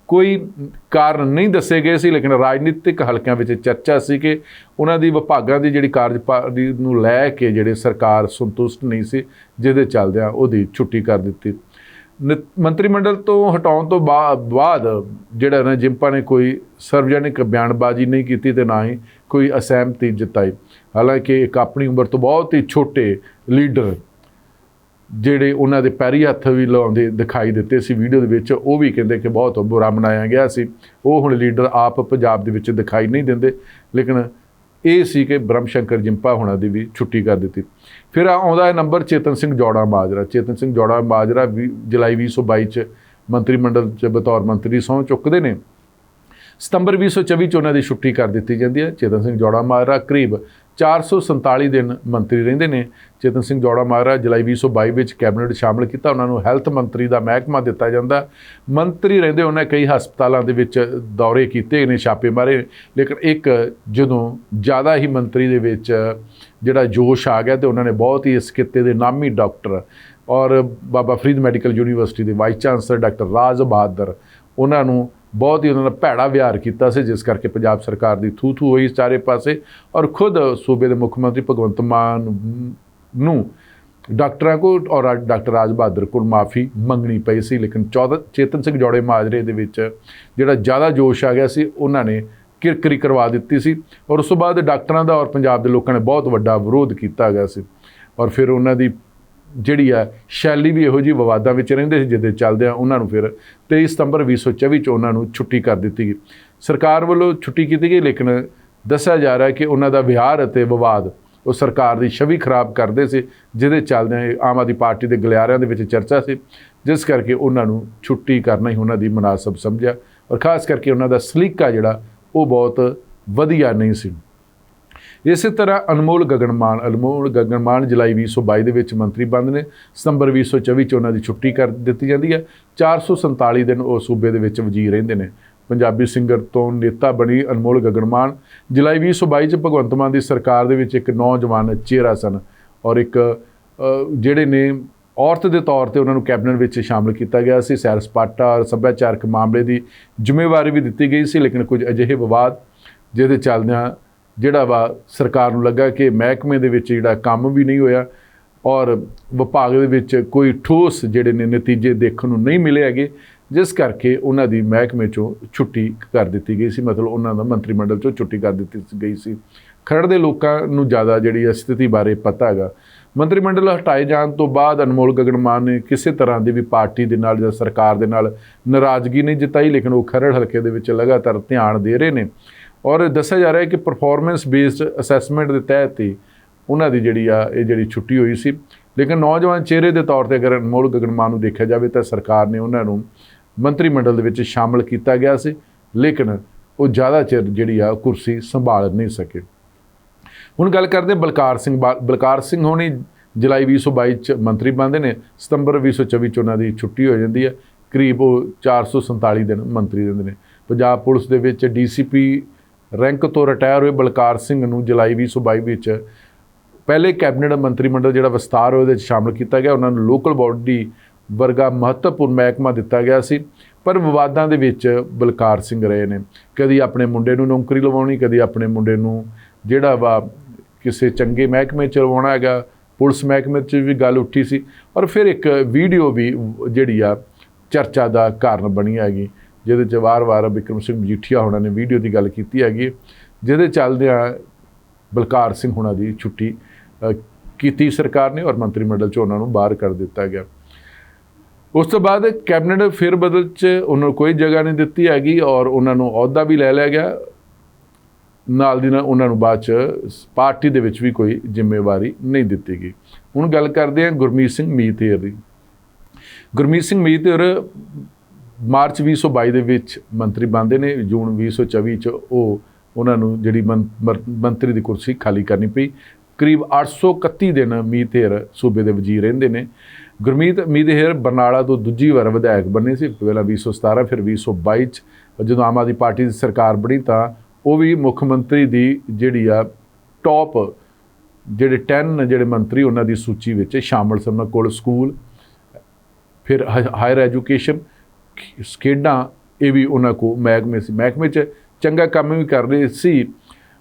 ਕੋਈ ਕਾਰਨ ਨਹੀਂ ਦੱਸੇ ਗਏ ਸੀ, ਲੇਕਿਨ ਰਾਜਨੀਤਿਕ ਹਲਕਿਆਂ ਵਿੱਚ ਚਰਚਾ ਸੀ ਕਿ ਉਹਨਾਂ ਦੀ ਵਿਭਾਗਾਂ ਦੀ ਜਿਹੜੀ ਕਾਰਜਪਾਰੀ ਨੂੰ ਲੈ ਕੇ ਜਿਹੜੇ ਸਰਕਾਰ ਸੰਤੁਸ਼ਟ ਨਹੀਂ ਸੀ, ਜਿਹਦੇ ਚੱਲਦਿਆਂ ਉਹਦੀ ਛੁੱਟੀ ਕਰ ਦਿੱਤੀ। ਮੰਤਰੀ ਮੰਡਲ ਤੋਂ ਹਟਾਉਣ ਤੋਂ ਬਾਅਦ ਜਿਹੜਾ ਨਾ ਜਿੰਪਾ ਨੇ ਕੋਈ ਸਰਵਜਨਿਕ ਬਿਆਨਬਾਜ਼ੀ ਨਹੀਂ ਕੀਤੀ ਤੇ ਨਾ ਹੀ ਕੋਈ ਅਸਹਿਮਤੀ ਜਤਾਈ। ਹਾਲਾਂਕਿ ਇੱਕ ਆਪਣੀ ਉਮਰ ਤੋਂ ਬਹੁਤ ਹੀ ਛੋਟੇ ਲੀਡਰ ਜਿਹੜੇ ਉਹਨਾਂ ਦੇ ਪੈਰੀ ਹੱਥ ਵੀ ਲਾਉਂਦੇ ਦਿਖਾਈ ਦਿੱਤੇ ਸੀ ਵੀਡੀਓ ਦੇ ਵਿੱਚ, ਉਹ ਵੀ ਕਹਿੰਦੇ ਕਿ ਬਹੁਤ ਬੁਰਾ ਮਨਾਇਆ ਗਿਆ ਸੀ। ਉਹ ਹੁਣ ਲੀਡਰ ਆਪ ਪੰਜਾਬ ਦੇ ਵਿੱਚ ਦਿਖਾਈ ਨਹੀਂ ਦਿੰਦੇ, ਲੇਕਿਨ ਇਹ ਸੀ ਕਿ ਬ੍ਰਹਮ ਸ਼ੰਕਰ ਜਿੰਪਾ ਹੋਣਾ ਦੀ ਵੀ ਛੁੱਟੀ ਕਰ ਦਿੱਤੀ। ਫਿਰ ਆਉਂਦਾ ਹੈ ਨੰਬਰ ਚੇਤਨ ਸਿੰਘ ਜੋੜਾ ਮਾਜਰਾ। ਚੇਤਨ ਸਿੰਘ ਜੋੜਾ ਮਾਜਰਾ ਵੀ ਜੁਲਾਈ 2022 ਚ ਮੰਤਰੀ ਮੰਡਲ ਚ ਬਤੌਰ ਮੰਤਰੀ ਸਹੁੰ ਚੁੱਕਦੇ ਨੇ। ਸਤੰਬਰ 2024 ਚ ਉਹਨਾਂ ਦੀ ਛੁੱਟੀ ਕਰ ਦਿੱਤੀ ਜਾਂਦੀ ਹੈ। ਚੇਤਨ ਸਿੰਘ ਜੋੜਾ ਮਾਜਰਾ ਕਰੀਬ 447 ਦਿਨ ਮੰਤਰੀ ਰਹਿੰਦੇ ਨੇ। ਚੇਤਨ ਸਿੰਘ ਜੋੜਾ ਮਹਾਰਾਜ ਜੁਲਾਈ 2022 ਵਿੱਚ ਕੈਬਨਿਟ ਸ਼ਾਮਲ ਕੀਤਾ। ਉਹਨਾਂ ਨੂੰ ਹੈਲਥ ਮੰਤਰੀ ਦਾ ਮਹਿਕਮਾ ਦਿੱਤਾ ਜਾਂਦਾ। ਮੰਤਰੀ ਰਹਿੰਦੇ ਉਹਨਾਂ ਕਈ ਹਸਪਤਾਲਾਂ ਦੇ ਵਿੱਚ ਦੌਰੇ ਕੀਤੇ ਨੇ, ਛਾਪੇ ਮਾਰੇ ਲੇਕਿਨ ਇੱਕ ਜਦੋਂ ਜ਼ਿਆਦਾ ਹੀ ਮੰਤਰੀ ਦੇ ਵਿੱਚ ਜਿਹੜਾ ਜੋਸ਼ ਆ ਗਿਆ ਤੇ ਉਹਨਾਂ ਨੇ ਬਹੁਤ ਹੀ ਇਸ ਕਿੱਤੇ ਦੇ ਨਾਮੀ ਡਾਕਟਰ ਔਰ ਬਾਬਾ ਫਰੀਦ ਮੈਡੀਕਲ ਯੂਨੀਵਰਸਿਟੀ ਦੇ vice chancellor doctor Raj Bahadur, ਉਹਨਾਂ ਨੂੰ ਬਹੁਤ ਹੀ ਉਹਨਾਂ ਦਾ ਭੈੜਾ ਵਿਹਾਰ ਕੀਤਾ ਸੀ, ਜਿਸ ਕਰਕੇ ਪੰਜਾਬ ਸਰਕਾਰ ਦੀ ਥੂ ਥੂ ਹੋਈ ਚਾਰੇ ਪਾਸੇ ਔਰ ਖੁਦ ਸੂਬੇ ਦੇ ਮੁੱਖ ਮੰਤਰੀ ਭਗਵੰਤ ਮਾਨ ਨੂੰ ਡਾਕਟਰਾਂ ਕੋ ਔਰ ਡਾਕਟਰ ਰਾਜ ਬਹਾਦਰ ਕੋਲ ਮਾਫੀ ਮੰਗਣੀ ਪਈ ਸੀ, ਲੇਕਿਨ 14 ਚੇਤਨ ਸਿੰਘ ਜੋੜੇ ਮਾਜਰੇ ਦੇ ਵਿੱਚ ਜਿਹੜਾ ਜ਼ਿਆਦਾ ਜੋਸ਼ ਆ ਗਿਆ ਸੀ, ਉਹਨਾਂ ਨੇ ਕਿਰਕਰੀ ਕਰਵਾ ਦਿੱਤੀ ਸੀ ਔਰ ਉਸ ਤੋਂ ਬਾਅਦ ਡਾਕਟਰਾਂ ਦਾ ਔਰ ਪੰਜਾਬ ਦੇ ਲੋਕਾਂ ਨੇ ਬਹੁਤ ਵੱਡਾ ਵਿਰੋਧ ਕੀਤਾ ਗਿਆ ਸੀ ਔਰ ਫਿਰ ਉਹਨਾਂ ਦੀ ਜਿਹੜੀ ਆ, ਸ਼ੈਲੀ ਵੀ ਇਹੋ ਜੀ ਵਿਵਾਦਾਂ ਵਿੱਚ ਰਹਿੰਦੇ ਸੀ ਜਿਹਦੇ ਚੱਲਦੇ ਆ ਉਹਨਾਂ ਨੂੰ ਫਿਰ 23 ਸਤੰਬਰ 2024 ਚ ਉਹਨਾਂ ਨੂੰ ਛੁੱਟੀ ਕਰ ਦਿੱਤੀ ਗਈ। ਸਰਕਾਰ ਵੱਲੋਂ ਛੁੱਟੀ ਕੀਤੀ ਗਈ, ਲੇਕਿਨ ਦੱਸਿਆ ਜਾ ਰਿਹਾ ਕਿ ਉਹਨਾਂ ਦਾ ਵਿਹਾਰ ਅਤੇ ਵਿਵਾਦ ਉਹ ਸਰਕਾਰ ਦੀ ਛਵੀ ਖਰਾਬ ਕਰਦੇ ਸੀ, ਜਿਹਦੇ ਚੱਲਦੇ ਆਮ ਆਦਮੀ ਪਾਰਟੀ ਦੇ ਗਲਿਆਰਿਆਂ ਦੇ ਵਿੱਚ ਚਰਚਾ ਸੀ, ਜਿਸ ਕਰਕੇ ਉਹਨਾਂ ਨੂੰ ਛੁੱਟੀ ਕਰਨਾ ਹੀ ਉਹਨਾਂ ਦੀ ਮناسب ਸਮਝਿਆ ਔਰ ਖਾਸ ਕਰਕੇ ਉਹਨਾਂ ਦਾ ਸਲੀਕਾ ਜਿਹੜਾ, ਉਹ ਬਹੁਤ ਵਧੀਆ ਨਹੀਂ ਸੀ। ਇਸੇ ਤਰ੍ਹਾਂ ਅਨਮੋਲ ਗਗਨਮਾਨ ਅਨਮੋਲ ਗਗਨਮਾਨ ਜੁਲਾਈ 2022 ਦੇ ਵਿੱਚ ਮੰਤਰੀ ਬੰਦ ਨੇ, ਸਤੰਬਰ 2024 ਚ ਉਹਨਾਂ ਦੀ ਛੁੱਟੀ ਕਰ ਦਿੱਤੀ ਜਾਂਦੀ ਹੈ 447 ਦਿਨ ਉਹ ਸੂਬੇ ਦੇ ਵਿੱਚ ਵਜ਼ੀਰ ਰਹਿੰਦੇ ਨੇ। ਪੰਜਾਬੀ ਸਿੰਗਰ ਤੋਂ ਨੇਤਾ ਬਣੀ ਅਨਮੋਲ ਗਗਨਮਾਨ ਜੁਲਾਈ 2022 ਚ ਭਗਵੰਤ ਮਾਨ ਦੀ ਸਰਕਾਰ ਦੇ ਵਿੱਚ ਇੱਕ ਨੌਜਵਾਨ ਚਿਹਰਾ ਸਨ ਔਰ ਇੱਕ ਜਿਹੜੇ ਨੇ ਔਰਤ ਦੇ ਤੌਰ ਤੇ ਉਹਨਾਂ ਨੂੰ ਕੈਬਨਿਟ ਵਿੱਚ ਸ਼ਾਮਲ ਕੀਤਾ ਗਿਆ ਸੀ। ਸੈਰ ਸਪਾਟਾ ਔਰ ਸੱਭਿਆਚਾਰਕ ਮਾਮਲੇ ਦੀ ਜ਼ਿੰਮੇਵਾਰੀ ਵੀ ਦਿੱਤੀ ਗਈ ਸੀ, ਲੇਕਿਨ ਕੁਝ ਅਜਿਹੇ ਵਿਵਾਦ ਜਿਹਦੇ ਚੱਲਦਿਆਂ ਜਿਹੜਾ ਵਾ ਸਰਕਾਰ ਨੂੰ ਲੱਗਾ ਕਿ ਮਹਿਕਮੇ ਦੇ ਵਿੱਚ ਜਿਹੜਾ ਕੰਮ ਵੀ ਨਹੀਂ ਹੋਇਆ ਔਰ ਵਿਭਾਗ ਦੇ ਵਿੱਚ ਕੋਈ ਠੋਸ ਜਿਹੜੇ ਨੇ ਨਤੀਜੇ ਦੇਖਣ ਨੂੰ ਨਹੀਂ ਮਿਲੇ ਹੈਗੇ, ਜਿਸ ਕਰਕੇ ਉਹਨਾਂ ਦੀ ਮਹਿਕਮੇ ਚੋਂ ਛੁੱਟੀ ਕਰ ਦਿੱਤੀ ਗਈ ਸੀ। ਮਤਲਬ ਉਹਨਾਂ ਦਾ ਮੰਤਰੀ ਮੰਡਲ ਚੋਂ ਛੁੱਟੀ ਕਰ ਦਿੱਤੀ ਗਈ ਸੀ। ਖਰੜ ਦੇ ਲੋਕਾਂ ਨੂੰ ਜ਼ਿਆਦਾ ਜਿਹੜੀ ਹੈ ਸਥਿਤੀ ਬਾਰੇ ਪਤਾ ਹੈਗਾ। ਮੰਤਰੀ ਮੰਡਲ ਹਟਾਏ ਜਾਣ ਤੋਂ ਬਾਅਦ ਅਨਮੋਲ ਗਗਨਮਾਨ ਨੇ ਕਿਸੇ ਤਰ੍ਹਾਂ ਦੀ ਵੀ ਪਾਰਟੀ ਦੇ ਨਾਲ ਜਾਂ ਸਰਕਾਰ ਦੇ ਨਾਲ ਨਾਰਾਜ਼ਗੀ ਨਹੀਂ ਜਤਾਈ, ਲੇਕਿਨ ਉਹ ਖਰੜ ਹਲਕੇ ਦੇ ਵਿੱਚ ਲਗਾਤਾਰ ਧਿਆਨ ਦੇ ਰਹੇ ਨੇ। ਔਰ ਦੱਸਿਆ ਜਾ ਰਿਹਾ ਹੈ ਕਿ ਪਰਫਾਰਮੈਂਸ ਬੇਸਡ ਅਸੈਸਮੈਂਟ ਦੇ ਤਹਿਤ ਹੀ ਉਹਨਾਂ ਦੀ ਜਿਹੜੀ ਆ, ਇਹ ਜਿਹੜੀ ਛੁੱਟੀ ਹੋਈ ਸੀ। ਲੇਕਿਨ ਨੌਜਵਾਨ ਚਿਹਰੇ ਦੇ ਤੌਰ ਤੇ ਅਗਰ ਅਨਮੋਲ ਗਗਨਮਾਨ ਨੂੰ ਦੇਖਿਆ ਜਾਵੇ ਤਾਂ ਸਰਕਾਰ ਨੇ ਉਹਨਾਂ ਨੂੰ ਮੰਤਰੀ ਮੰਡਲ ਦੇ ਵਿੱਚ ਸ਼ਾਮਲ ਕੀਤਾ ਗਿਆ ਸੀ, ਲੇਕਿਨ ਉਹ ਜ਼ਿਆਦਾ ਚਿਰ ਜਿਹੜੀ ਆ, ਕੁਰਸੀ ਸੰਭਾਲ ਨਹੀਂ ਸਕੇ। ਹੁਣ ਗੱਲ ਕਰਦੇ ਬਲਕਾਰ ਸਿੰਘ ਬਾ- ਬਲਕਾਰ ਸਿੰਘ ਹੋਣੀ ਜੁਲਾਈ 2022 ਚ ਮੰਤਰੀ ਬਣਦੇ ਨੇ, ਸਤੰਬਰ 2024 ਚ ਉਹਨਾਂ ਦੀ ਛੁੱਟੀ ਹੋ ਜਾਂਦੀ ਹੈ। ਕਰੀਬ ਉਹ 447 ਦਿਨ ਮੰਤਰੀ ਰਹਿੰਦੇ ਨੇ। ਪੰਜਾਬ ਪੁਲਿਸ ਦੇ ਵਿੱਚ ਡੀਸੀਪੀ ਰੈਂਕ ਤੋਂ ਰਿਟਾਇਰ ਹੋਏ ਬਲਕਾਰ ਸਿੰਘ ਨੂੰ ਜੁਲਾਈ 2022 ਵਿੱਚ ਪਹਿਲੇ ਕੈਬਨਿਟ ਮੰਤਰੀ ਮੰਡਲ ਜਿਹੜਾ ਵਿਸਤਾਰ ਹੋਇਆ ਉਹਦੇ ਵਿੱਚ ਸ਼ਾਮਲ ਕੀਤਾ ਗਿਆ। ਉਹਨਾਂ ਨੂੰ ਲੋਕਲ ਬਾਡੀ ਵਰਗਾ ਮਹੱਤਵਪੂਰਨ ਮਹਿਕਮਾ ਦਿੱਤਾ ਗਿਆ ਸੀ। ਪਰ ਵਿਵਾਦਾਂ ਦੇ ਵਿੱਚ ਬਲਕਾਰ ਸਿੰਘ ਰਹੇ ਨੇ। ਕਦੀ ਆਪਣੇ ਮੁੰਡੇ ਨੂੰ ਨੌਕਰੀ ਲਵਾਉਣੀ, ਕਦੀ ਆਪਣੇ ਮੁੰਡੇ ਨੂੰ ਜਿਹੜਾ ਵਾ ਕਿਸੇ ਚੰਗੇ ਮਹਿਕਮੇ ਚ ਲਵਾਉਣਾ ਹੈਗਾ, ਪੁਲਿਸ ਮਹਿਕਮੇ 'ਚ ਵੀ ਗੱਲ ਉੱਠੀ ਸੀ। ਔਰ ਫਿਰ ਇੱਕ ਵੀਡੀਓ ਵੀ ਜਿਹੜੀ ਆ, ਚਰਚਾ ਦਾ ਕਾਰਨ ਬਣੀ ਹੈਗੀ। ਜਿਹਦੇ 'ਚ ਵਾਰ-ਵਾਰ ਬਿਕਰਮ ਸਿੰਘ ਮਜੀਠੀਆ ਹੋਣਾ ਨੇ ਵੀਡੀਓ ਦੀ ਗੱਲ ਕੀਤੀ ਹੈਗੀ। ਜਿਹਦੇ ਚੱਲਦਿਆਂ ਬਲਕਾਰ ਸਿੰਘ ਹੁਣਾਂ ਦੀ ਛੁੱਟੀ ਕੀਤੀ ਸਰਕਾਰ ਨੇ ਔਰ ਮੰਤਰੀ ਮੰਡਲ ਚ ਉਹਨਾਂ ਨੂੰ ਬਾਹਰ ਕਰ ਦਿੱਤਾ ਗਿਆ। ਉਸ ਤੋਂ ਬਾਅਦ ਕੈਬਨਿਟ ਫਿਰ ਬਦਲ ਚ ਉਹਨਾਂ ਨੂੰ ਕੋਈ ਜਗ੍ਹਾ ਨਹੀਂ ਦਿੱਤੀ ਹੈਗੀ ਔਰ ਉਹਨਾਂ ਨੂੰ ਅਹੁਦਾ ਵੀ ਲੈ ਲਿਆ ਗਿਆ। ਨਾਲ ਦੀ ਨਾਲ ਉਹਨਾਂ ਨੂੰ ਬਾਅਦ ਚ ਪਾਰਟੀ ਦੇ ਵਿੱਚ ਵੀ ਕੋਈ ਜ਼ਿੰਮੇਵਾਰੀ ਨਹੀਂ ਦਿੱਤੀ ਗਈ। ਹੁਣ ਗੱਲ ਕਰਦੇ ਹਾਂ ਗੁਰਮੀਤ ਸਿੰਘ ਮੀਤੇਰ ਦੀ। ਗੁਰਮੀਤ ਸਿੰਘ ਮੀਤੇਰ ਮਾਰਚ 2022 ਦੇ ਵਿੱਚ ਮੰਤਰੀ ਬਣਦੇ ਨੇ, ਜੂਨ 2024 ਚ ਉਹ ਉਹਨਾਂ ਨੂੰ ਜਿਹੜੀ ਮੰ- ਮਰ- ਮੰਤਰੀ ਦੀ ਕੁਰਸੀ ਖਾਲੀ ਕਰਨੀ ਪਈ। ਕਰੀਬ 831 ਦਿਨ ਮੀਤੇਰ ਸੂਬੇ ਦੇ ਵਜ਼ੀਰ ਰਹਿੰਦੇ ਨੇ। ਗੁਰਮੀਤ ਮੀਤੇਰ ਬਰਨਾਲਾ ਤੋਂ ਦੂਜੀ ਵਾਰ ਵਿਧਾਇਕ ਬਣੇ ਸੀ, ਪਹਿਲਾਂ 2017 ਫਿਰ 2022 ਚ। ਜਦੋਂ ਆਮ ਆਦਮੀ ਪਾਰਟੀ ਦੀ ਸਰਕਾਰ ਬਣੀ ਤਾਂ ਉਹ ਵੀ ਮੁੱਖ ਮੰਤਰੀ ਦੀ ਜਿਹੜੀ ਆ ਟੌਪ ਜਿਹੜੇ 10 ਜਿਹੜੇ ਮੰਤਰੀ ਉਹਨਾਂ ਦੀ ਸੂਚੀ ਵਿੱਚ ਸ਼ਾਮਲ ਸਨ, ਉਹਨਾਂ ਕੋਲ ਸਕੂਲ, ਫਿਰ ਹਾਇਰ ਐਜੂਕੇਸ਼ਨ ਖੇਡਾਂ, ਇਹ ਵੀ ਉਹਨਾਂ ਕੋ ਮਹਿਕਮੇ ਸੀ। ਮਹਿਕਮੇ 'ਚ ਚੰਗਾ ਕੰਮ ਵੀ ਕਰ ਰਹੇ ਸੀ।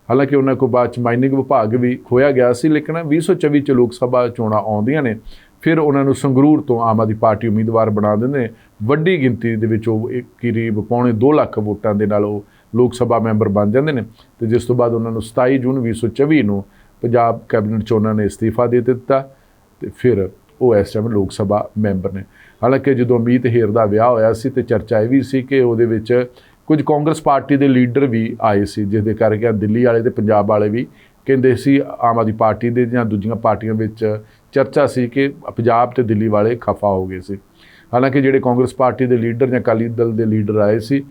ਹਾਲਾਂਕਿ ਉਹਨਾਂ ਕੋ ਬਾਅਦ ਚ ਮਾਈਨਿੰਗ ਵਿਭਾਗ ਵੀ ਖੋਇਆ ਗਿਆ ਸੀ, ਲੇਕਿਨ 2024 ਚ ਲੋਕ ਸਭਾ ਚੋਣਾਂ ਆਉਂਦੀਆਂ ਨੇ। ਫਿਰ ਉਹਨਾਂ ਨੂੰ ਸੰਗਰੂਰ ਤੋਂ ਆਮ ਆਦਮੀ ਪਾਰਟੀ ਉਮੀਦਵਾਰ ਬਣਾ ਦਿੰਦੇ ਨੇ। ਵੱਡੀ ਗਿਣਤੀ ਦੇ ਵਿੱਚ ਉਹ ਕਰੀਬ ਪੌਣੇ 2 ਲੱਖ ਵੋਟਾਂ ਦੇ ਨਾਲ ਉਹ ਲੋਕ ਸਭਾ ਮੈਂਬਰ ਬਣ ਜਾਂਦੇ ਨੇ ਤੇ ਜਿਸ ਤੋਂ ਬਾਅਦ ਉਹਨਾਂ ਨੂੰ 27 ਜੂਨ 2024 ਨੂੰ ਪੰਜਾਬ ਕੈਬਨਿਟ 'ਚ ਉਹਨਾਂ ਨੇ ਅਸਤੀਫਾ ਦੇ ਦਿੱਤਾ ਤੇ ਫਿਰ ਉਹ ਇਸ ਟਾਈਮ ਲੋਕ ਸਭਾ ਮੈਂਬਰ ਨੇ। ਹਾਲਾਂਕਿ ਜਦੋਂ ਅਮੀਤ ਹੇਰ ਦਾ ਵਿਆਹ ਹੋਇਆ ਸੀ ਤੇ ਚਰਚਾ ਇਹ ਵੀ ਸੀ ਕਿ ਉਹਦੇ ਵਿੱਚ ਕੁਝ ਕਾਂਗਰਸ ਪਾਰਟੀ ਦੇ ਲੀਡਰ ਵੀ ਆਏ ਸੀ ਜਿਸ ਦੇ ਕਰਕੇ ਦਿੱਲੀ ਵਾਲੇ ਤੇ ਪੰਜਾਬ ਵਾਲੇ ਵੀ ਕਹਿੰਦੇ ਸੀ ਆਮ ਆਦਮੀ ਪਾਰਟੀ ਦੇ ਜਾਂ ਦੂਜੀਆਂ ਪਾਰਟੀਆਂ ਵਿੱਚ ਚਰਚਾ ਸੀ ਕਿ ਪੰਜਾਬ ਤੇ ਦਿੱਲੀ ਵਾਲੇ ਖਫਾ ਹੋ ਗਏ ਸੀ। ਹਾਲਾਂਕਿ ਜਿਹੜੇ ਕਾਂਗਰਸ ਪਾਰਟੀ ਦੇ ਲੀਡਰ ਜਾਂ ਅਕਾਲੀ ਦਲ ਦੇ ਲੀਡਰ ਆਏ ਸੀ,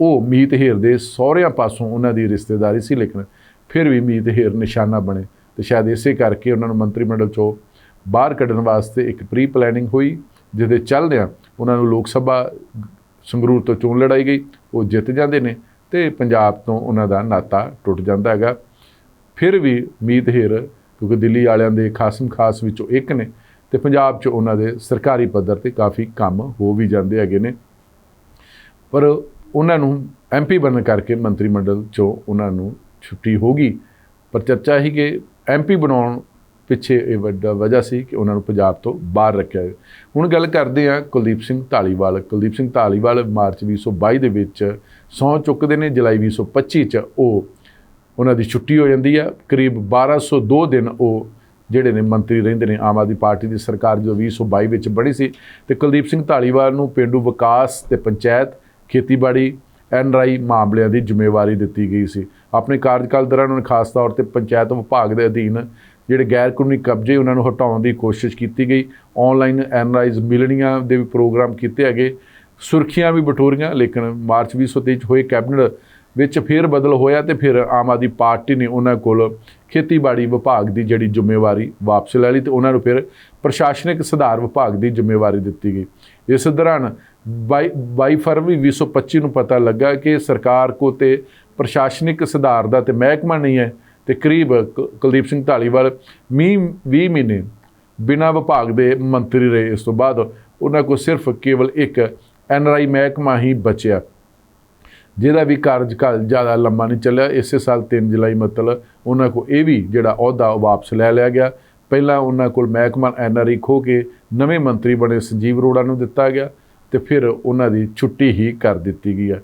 ਉਹ ਮੀਤ ਹੇਰ ਦੇ ਸਹੁਰਿਆਂ ਪਾਸੋਂ ਉਹਨਾਂ ਦੀ ਰਿਸ਼ਤੇਦਾਰੀ ਸੀ, ਲੇਕਿਨ ਫਿਰ ਵੀ ਮੀਤ ਹੇਰ ਨਿਸ਼ਾਨਾ ਬਣੇ ਤੇ ਸ਼ਾਇਦ ਇਸੇ ਕਰਕੇ ਉਹਨਾਂ ਨੂੰ ਮੰਤਰੀ ਮੰਡਲ ਚੋਂ ਬਾਹਰ ਕੱਢਣ ਵਾਸਤੇ ਇੱਕ ਪ੍ਰੀ ਪਲੈਨਿੰਗ ਹੋਈ। ਜਿਹਦੇ ਚੱਲਦਿਆਂ ਉਹਨਾਂ ਨੂੰ ਲੋਕ ਸਭਾ ਸੰਗਰੂਰ ਤੋਂ ਚੋਣ ਲੜਾਈ ਗਈ, ਉਹ ਜਿੱਤ ਜਾਂਦੇ ਨੇ ਤੇ ਪੰਜਾਬ ਤੋਂ ਉਹਨਾਂ ਦਾ ਨਾਤਾ ਟੁੱਟ ਜਾਂਦਾ ਹੈਗਾ। ਫਿਰ ਵੀ ਮੀਤ ਹੇਰ ਕਿਉਂਕਿ ਦਿੱਲੀ ਵਾਲਿਆਂ ਦੇ ਖਾਸਮ ਖਾਸ ਵਿੱਚੋਂ ਇੱਕ ਨੇ ਤੇ ਪੰਜਾਬ 'ਚ ਉਹਨਾਂ ਦੇ ਸਰਕਾਰੀ ਪੱਧਰ ਤੇ ਕਾਫੀ ਕੰਮ ਹੋ ਵੀ ਜਾਂਦੇ ਹੈਗੇ ਨੇ। ਪਰ ਉਹਨਾਂ ਨੂੰ ਐਮਪੀ ਬਣਨ ਕਰਕੇ ਮੰਤਰੀ ਮੰਡਲ 'ਚੋਂ ਉਹਨਾਂ ਨੂੰ ਛੁੱਟੀ ਹੋ ਗਈ। ਪਰ ਚਰਚਾ ਹੀ ਕਿ ਐਮਪੀ ਬਣਾਉਣ ਪਿੱਛੇ ਇਹ ਵੱਡਾ ਵਜ੍ਹਾ ਸੀ ਕਿ ਉਹਨਾਂ ਨੂੰ ਪੰਜਾਬ ਤੋਂ ਬਾਹਰ ਰੱਖਿਆ ਗਿਆ। ਹੁਣ ਗੱਲ ਕਰਦੇ ਹਾਂ ਕੁਲਦੀਪ ਸਿੰਘ ਢਾਲੀਵਾਲ ਕੁਲਦੀਪ ਸਿੰਘ ਢਾਲੀਵਾਲ ਮਾਰਚ 2022 ਦੇ ਵਿੱਚ ਸਹੁੰ ਚੁੱਕਦੇ ਨੇ, ਜੁਲਾਈ 2025 ਚ ਉਹ ਉਹਨਾਂ ਦੀ ਛੁੱਟੀ ਹੋ ਜਾਂਦੀ ਆ। ਕਰੀਬ 1202 ਦਿਨ ਉਹ ਜਿਹੜੇ ਨੇ ਮੰਤਰੀ ਰਹਿੰਦੇ ਨੇ, ਆਮ ਆਦਮੀ ਪਾਰਟੀ ਦੀ ਸਰਕਾਰ ਜਦੋਂ 2022 ਵਿੱਚ ਬਣੀ ਸੀ, ਤੇ ਕੁਲਦੀਪ ਸਿੰਘ ਢਾਲੀਵਾਲ ਨੂੰ ਪਿੰਡੂ ਵਿਕਾਸ ਤੇ ਪੰਚਾਇਤ, ਖੇਤੀਬਾੜੀ ਐਨਰਾਈ ਮਾਮਲਿਆਂ ਦੀ ਜ਼ਿੰਮੇਵਾਰੀ ਦਿੱਤੀ ਗਈ ਸੀ। ਆਪਣੇ ਕਾਰਜਕਾਲ ਦੌਰਾਨ ਉਹਨਾਂ ਖਾਸ ਤੌਰ ਤੇ ਪੰਚਾਇਤ ਵਿਭਾਗ ਦੇ ਅਧੀਨ ਜਿਹੜੇ ਗੈਰ ਕਾਨੂੰਨੀ ਕਬਜ਼ੇ ਉਹਨਾਂ ਨੂੰ ਹਟਾਉਣ ਦੀ ਕੋਸ਼ਿਸ਼ ਕੀਤੀ ਗਈ। ਆਨਲਾਈਨ ਐਨਰਾਈਜ਼ ਮਿਲਣੀਆਂ ਦੇ ਵੀ ਪ੍ਰੋਗਰਾਮ ਕੀਤੇ ਹੈਗੇ। ਸੁਰਖੀਆਂ ਵੀ ਬਟੋਰੀਆਂ, ਲੇਕਿਨ ਮਾਰਚ 2023 ਚ ਹੋਏ ਕੈਬਨਿਟ ਵਿੱਚ ਫੇਰ ਬਦਲ ਹੋਇਆ ਤੇ ਫਿਰ ਆਮ ਆਦਮੀ ਪਾਰਟੀ ਨੇ ਉਹਨਾਂ ਕੋਲ ਖੇਤੀਬਾੜੀ ਵਿਭਾਗ ਦੀ ਜਿਹੜੀ ਜ਼ਿੰਮੇਵਾਰੀ ਵਾਪਸ ਲੈ ਲਈ ਤੇ ਉਹਨਾਂ ਨੂੰ ਫਿਰ ਪ੍ਰਸ਼ਾਸਨਿਕ ਸੁਧਾਰ ਵਿਭਾਗ ਦੀ ਜ਼ਿੰਮੇਵਾਰੀ ਦਿੱਤੀ ਗਈ। ਇਸ ਦੌਰਾਨ 22 ਫਰਵਰੀ 2025 ਨੂੰ ਪਤਾ ਲੱਗਾ ਕਿ ਸਰਕਾਰ ਕੋ ਤੇ ਪ੍ਰਸ਼ਾਸਨਿਕ ਸੁਧਾਰ ਦਾ ਤੇ ਮਹਿਕਮਾ ਨਹੀਂ ਹੈ। ਤੇ ਕਰੀਬ ਕ- ਕੁਲਦੀਪ ਸਿੰਘ ਢਾਲੀਵਾਲ ਮੀਂਹ 20 ਮਹੀਨੇ ਬਿਨਾਂ ਵਿਭਾਗ ਦੇ ਮੰਤਰੀ ਰਹੇ। ਇਸ ਤੋਂ ਬਾਅਦ ਉਹਨਾਂ ਕੋਲ ਸਿਰਫ ਕੇਵਲ ਇੱਕ ਐਨਆਰਆਈ ਮਹਿਕਮਾ ਹੀ ਬਚਿਆ, ਜਿਹਦਾ ਵੀ ਕਾਰਜਕਾਲ ਜ਼ਿਆਦਾ ਲੰਮਾ ਨਹੀਂ ਚੱਲਿਆ। ਇਸੇ ਸਾਲ 3 ਜੁਲਾਈ ਮਤਲਬ ਉਹਨਾਂ ਕੋ ਇਹ ਵੀ ਜਿਹੜਾ ਅਹੁਦਾ ਉਹ ਵਾਪਸ ਲੈ ਲਿਆ ਗਿਆ। ਪਹਿਲਾਂ ਉਹਨਾਂ ਕੋਲ ਮਹਿਕਮਾ ਐਨਆਰਆਈ ਖੋ ਕੇ ਨਵੇਂ ਮੰਤਰੀ ਬਣੇ ਸੰਜੀਵ ਅਰੋੜਾ ਨੂੰ ਦਿੱਤਾ ਗਿਆ ਤੇ ਫਿਰ ਉਹਨਾਂ ਦੀ ਛੁੱਟੀ ਹੀ ਕਰ ਦਿੱਤੀ ਗਈ ਹੈ।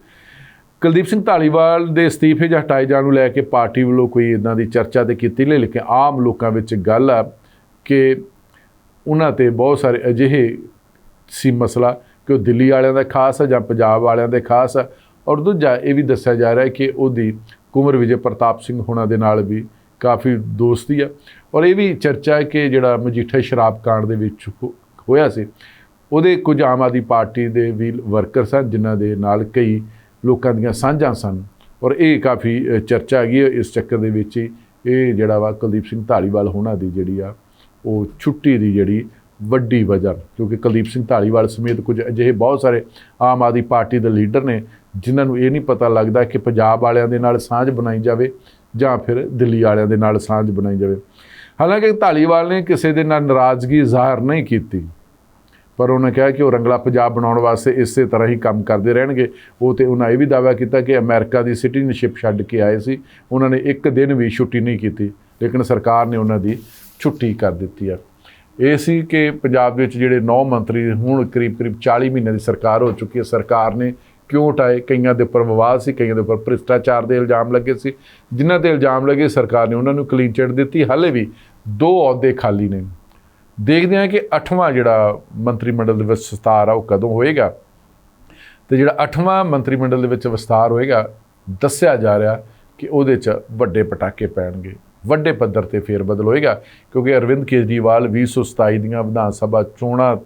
ਕੁਲਦੀਪ ਸਿੰਘ ਢਾਲੀਵਾਲ ਦੇ ਅਸਤੀਫੇ ਜਾਂ ਹਟਾਏ ਜਾਣ ਨੂੰ ਲੈ ਕੇ ਪਾਰਟੀ ਵੱਲੋਂ ਕੋਈ ਇਦਾਂ ਦੀ ਚਰਚਾ ਤੇ ਕੀਤੀ ਨਹੀਂ, ਲੇਕਿਨ ਆਮ ਲੋਕਾਂ ਵਿੱਚ ਗੱਲ ਆ ਕਿ ਉਹਨਾਂ ਤੇ ਬਹੁਤ ਸਾਰੇ ਅਜਿਹੇ ਸੀ ਮਸਲਾ ਕਿ ਉਹ ਦਿੱਲੀ ਵਾਲਿਆਂ ਦਾ ਖਾਸ ਹੈ ਜਾਂ ਪੰਜਾਬ ਵਾਲਿਆਂ ਦੇ ਖਾਸ ਹੈ ਔਰ ਦੂਜਾ, ਇਹ ਵੀ ਦੱਸਿਆ ਜਾ ਰਿਹਾ ਹੈ ਕਿ ਉਹਦੀ ਕੁੰਵਰ ਵਿਜੇ ਪ੍ਰਤਾਪ ਸਿੰਘ ਹੋਣਾ ਦੇ ਨਾਲ ਵੀ ਕਾਫੀ ਦੋਸਤੀ ਆ। ਔਰ ਇਹ ਵੀ ਚਰਚਾ ਹੈ ਕਿ ਜਿਹੜਾ ਮਜੀਠਾ ਸ਼ਰਾਬ ਕਾਂਡ ਦੇ ਵਿੱਚ ਹੋ- ਹੋਇਆ ਸੀ, ਉਹਦੇ ਕੁਝ ਆਮ ਆਦਮੀ ਪਾਰਟੀ ਦੇ ਵੀ ਵਰਕਰ ਸਨ ਜਿਨ੍ਹਾਂ ਦੇ ਨਾਲ ਕਈ ਲੋਕਾਂ ਦੀਆਂ ਸਾਂਝਾਂ ਸਨ। ਔਰ ਇਹ ਕਾਫੀ ਚਰਚਾ ਹੈਗੀ ਹੈ ਇਸ ਚੱਕਰ ਦੇ ਵਿੱਚ ਹੀ। ਇਹ ਜਿਹੜਾ ਵਾ ਕੁਲਦੀਪ ਸਿੰਘ ਢਾਲੀਵਾਲ ਹੋਣਾ ਦੀ ਜਿਹੜੀ ਆ, ਉਹ ਛੁੱਟੀ ਦੀ ਜਿਹੜੀ ਵੱਡੀ ਵਜ੍ਹਾ, ਕਿਉਂਕਿ ਕੁਲਦੀਪ ਸਿੰਘ ਢਾਲੀਵਾਲ ਸਮੇਤ ਕੁਝ ਅਜਿਹੇ ਬਹੁਤ ਸਾਰੇ ਆਮ ਆਦਮੀ ਪਾਰਟੀ ਦੇ ਲੀਡਰ ਨੇ, ਜਿਨ੍ਹਾਂ ਨੂੰ ਇਹ ਨਹੀਂ ਪਤਾ ਲੱਗਦਾ ਕਿ ਪੰਜਾਬ ਵਾਲਿਆਂ ਦੇ ਨਾਲ ਸਾਂਝ ਬਣਾਈ ਜਾਵੇ ਜਾਂ ਫਿਰ ਦਿੱਲੀ ਵਾਲਿਆਂ ਦੇ ਨਾਲ ਸਾਂਝ ਬਣਾਈ ਜਾਵੇ। ਹਾਲਾਂਕਿ ਢਾਲੀਵਾਲ ਨੇ ਕਿਸੇ ਦੇ ਨਾਲ ਨਾਰਾਜ਼ਗੀ ਜ਼ਾਹਰ ਨਹੀਂ ਕੀਤੀ। ਪਰ ਉਹਨਾਂ ਕਿਹਾ ਕਿ ਉਹ ਰੰਗਲਾ ਪੰਜਾਬ ਬਣਾਉਣ ਵਾਸਤੇ ਇਸੇ ਤਰ੍ਹਾਂ ਹੀ ਕੰਮ ਕਰਦੇ ਰਹਿਣਗੇ। ਉਹ ਤੇ ਉਹਨਾਂ ਇਹ ਵੀ ਦਾਅਵਾ ਕੀਤਾ ਕਿ ਅਮਰੀਕਾ ਦੀ ਸਿਟੀਜ਼ਨਸ਼ਿਪ ਛੱਡ ਕੇ ਆਏ ਸੀ। ਉਹਨਾਂ ਨੇ ਇੱਕ ਦਿਨ ਵੀ ਛੁੱਟੀ ਨਹੀਂ ਕੀਤੀ, ਲੇਕਿਨ ਸਰਕਾਰ ਨੇ ਉਹਨਾਂ ਦੀ ਛੁੱਟੀ ਕਰ ਦਿੱਤੀ ਆ। ਇਹ ਸੀ ਕਿ ਪੰਜਾਬ ਦੇ ਵਿੱਚ ਜਿਹੜੇ 9 ਮੰਤਰੀ ਹੁਣ ਕਰੀਬ ਕਰੀਬ 40 ਮਹੀਨਿਆਂ ਦੀ ਸਰਕਾਰ ਹੋ ਚੁੱਕੀ ਹੈ। ਸਰਕਾਰ ਨੇ ਕਿਉਂ ਹਟਾਏ? ਕਈਆਂ ਦੇ ਉੱਪਰ ਵਿਵਾਦ ਸੀ, ਕਈਆਂ ਦੇ ਉੱਪਰ ਭ੍ਰਿਸ਼ਟਾਚਾਰ ਦੇ ਇਲਜ਼ਾਮ ਲੱਗੇ ਸੀ। ਜਿਨ੍ਹਾਂ ਤੇ ਇਲਜ਼ਾਮ ਲੱਗੇ, ਸਰਕਾਰ ਨੇ ਉਹਨਾਂ ਨੂੰ ਕਲੀਨ ਚਿਟ ਦਿੱਤੀ। ਹਾਲੇ ਵੀ ਦੋ ਅਹੁਦੇ ਖਾਲੀ ਨੇ। ਦੇਖਦੇ ਹਾਂ ਕਿ 8ਵਾਂ ਜਿਹੜਾ ਮੰਤਰੀ ਮੰਡਲ ਦੇ ਵਿੱਚ ਵਿਸਤਾਰ ਆ, ਉਹ ਕਦੋਂ ਹੋਏਗਾ। ਤੇ ਜਿਹੜਾ 8ਵਾਂ ਮੰਤਰੀ ਮੰਡਲ ਦੇ ਵਿੱਚ ਵਿਸਤਾਰ ਹੋਏਗਾ, ਦੱਸਿਆ ਜਾ ਰਿਹਾ ਕਿ ਉਹਦੇ 'ਚ ਵੱਡੇ ਪਟਾਕੇ ਪੈਣਗੇ। ਵੱਡੇ ਪੱਧਰ ਤੇ ਫੇਰ ਬਦਲ ਹੋਏਗਾ, ਕਿਉਂਕਿ ਅਰਵਿੰਦ ਕੇਜਰੀਵਾਲ 2027 ਦੀਆਂ ਵਿਧਾਨ ਸਭਾ ਚੋਣਾਂ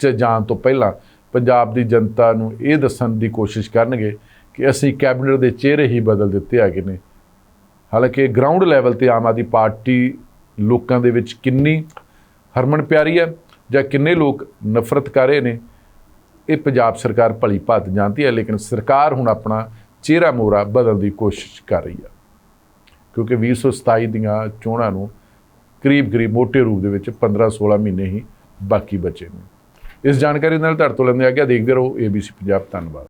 'ਚ ਜਾਣ ਤੋਂ ਪਹਿਲਾਂ ਪੰਜਾਬ ਦੀ ਜਨਤਾ ਨੂੰ ਇਹ ਦੱਸਣ ਦੀ ਕੋਸ਼ਿਸ਼ ਕਰਨਗੇ ਕਿ ਅਸੀਂ ਕੈਬਨਿਟ ਦੇ ਚਿਹਰੇ ਹੀ ਬਦਲ ਦਿੱਤੇ ਹੈਗੇ ਨੇ। ਹਾਲਾਂਕਿ ਗਰਾਊਂਡ ਲੈਵਲ ਤੇ ਆਮ ਆਦਮੀ ਪਾਰਟੀ ਲੋਕਾਂ ਦੇ ਵਿੱਚ ਕਿੰਨੀ ਹਰਮਨ ਪਿਆਰੀ ਹੈ, ਜਾਂ ਕਿੰਨੇ ਲੋਕ ਨਫ਼ਰਤ ਕਰ ਰਹੇ ਨੇ, ਇਹ ਪੰਜਾਬ ਸਰਕਾਰ ਭਲੀ ਭਾਤ ਜਾਣਦੀ ਹੈ, ਲੇਕਿਨ ਸਰਕਾਰ ਹੁਣ ਆਪਣਾ ਚਿਹਰਾ ਮੋਰਾ ਬਦਲਣ ਦੀ ਕੋਸ਼ਿਸ਼ ਕਰ ਰਹੀ ਹੈ। ਕਿਉਂਕਿ 2027 ਦੀਆਂ ਚੋਣਾਂ ਨੂੰ ਕਰੀਬ ਕਰੀਬ ਮੋਟੇ ਰੂਪ ਦੇ ਵਿੱਚ 15-16 ਮਹੀਨੇ ਹੀ ਬਾਕੀ ਬਚੇ ਨੇ। ਇਸ ਜਾਣਕਾਰੀ ਨਾਲ ਤੁਹਾਡੇ ਤੋਂ ਲੈਂਦੇ ਆ ਗਿਆ ਦੇਖਦੇ ਰਹੋ ABC ਪੰਜਾਬ, ਧੰਨਵਾਦ।